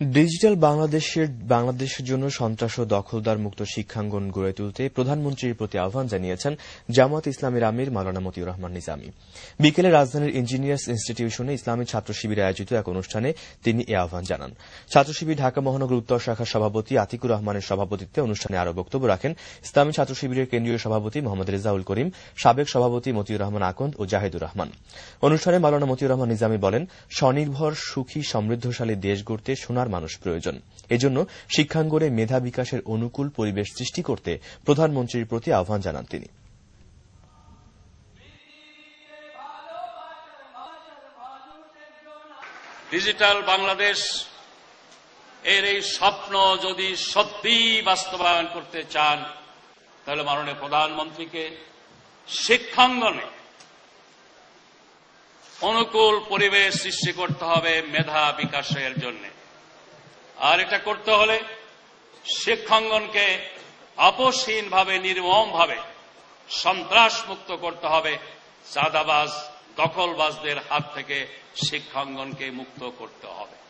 Digital বাংলাদেশের বাংলাদেশের জন্য সন্ত্রাস ও দখলদার মুক্ত শিক্ষাঙ্গন গড়ে তুলতে প্রধানমন্ত্রীর প্রতি আহ্বান জানিয়েছেন জামাত ইসলামের আমির মাওলানা মতিউর রহমান নিজামী। বিকেলে রাজধানীর ইঞ্জিনিয়ার্স ইনস্টিটিউশনে ইসলামী ছাত্র শিবিরে আয়োজিত এক অনুষ্ঠানে তিনি এ আহ্বান জানান। ছাত্র শিবির ঢাকা মহানগর উত্তর শাখার সভাপতি আতিকুর রহমানের সভাপতিত্বে অনুষ্ঠানে আরও বক্তব্য রাখেন ইসলামী ছাত্র শিবিরের কেন্দ্রীয় সভাপতি মোহাম্মদ রেজাউল করিম, সাবেক সভাপতি মতিউর রহমান আকন্দ ও জাহিদুর রহমান। অনুষ্ঠানে মাওলানা মতিউর রহমান নিজামী বলেন, স্বনির্ভর, সুখী, সমৃদ্ধশালী দেশ গড়তে সোনার মানুষ প্রয়োজন। এজন্য শিক্ষাঙ্গনে মেধা বিকাশের অনুকূল পরিবেশ সৃষ্টি করতে প্রধানমন্ত্রীর প্রতি আহ্বান জানান তিনি। ডিজিটাল বাংলাদেশ এর এই স্বপ্ন যদি সত্যি বাস্তবায়ন করতে চান, তাহলে মাননীয় প্রধানমন্ত্রীকে শিক্ষাঙ্গনে অনুকূল পরিবেশ সৃষ্টি করতে হবে মেধা বিকাশের জন্য। আর এটা করতে হলে শিক্ষাঙ্গনকে আপোষহীনভাবে, নির্মমভাবে সন্ত্রাস মুক্ত করতে হবে। চাঁদাবাজ, দখলবাজদের হাত থেকে শিক্ষাঙ্গনকে মুক্ত করতে হবে।